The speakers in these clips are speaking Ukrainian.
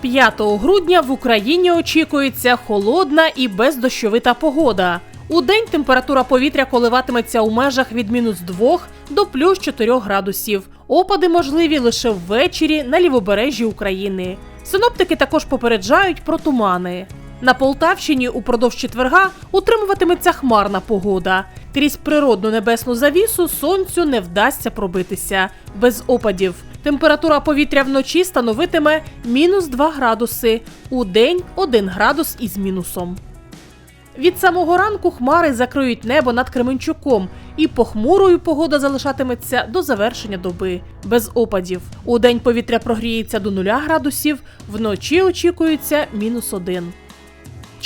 5 грудня в Україні очікується холодна і бездощовита погода. У день температура повітря коливатиметься у межах від мінус 2 до плюс 4 градусів. Опади можливі лише ввечері на лівобережжі України. Синоптики також попереджають про тумани. На Полтавщині упродовж четверга утримуватиметься хмарна погода. Крізь природну небесну завісу сонцю не вдасться пробитися без опадів. Температура повітря вночі становитиме мінус 2 градуси, у день 1 градус із мінусом. Від самого ранку хмари закриють небо над Кременчуком, і похмурою погода залишатиметься до завершення доби, без опадів. У день повітря прогріється до 0 градусів, вночі очікується мінус 1.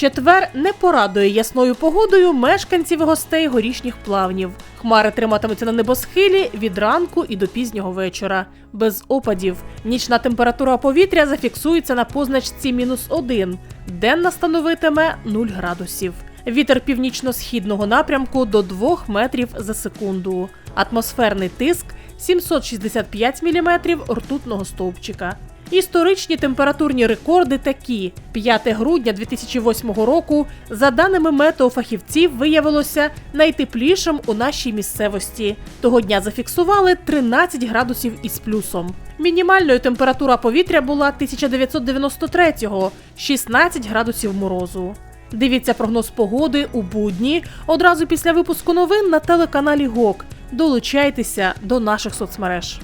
Четвер не порадує ясною погодою мешканців гостей горішніх плавнів. Хмари триматимуться на небосхилі від ранку і до пізнього вечора. Без опадів. Нічна температура повітря зафіксується на позначці мінус 1. Денна становитиме 0 градусів. Вітер північно-східного напрямку до 2 метрів за секунду. Атмосферний тиск 765 мм ртутного стовпчика. Історичні температурні рекорди такі: 5 грудня 2008 року, за даними метеофахівців, виявилося найтеплішим у нашій місцевості. Того дня зафіксували 13 градусів із плюсом. Мінімальною температура повітря була 1993-го – 16 градусів морозу. Дивіться прогноз погоди у будні одразу після випуску новин на телеканалі ГОК. Долучайтеся до наших соцмереж.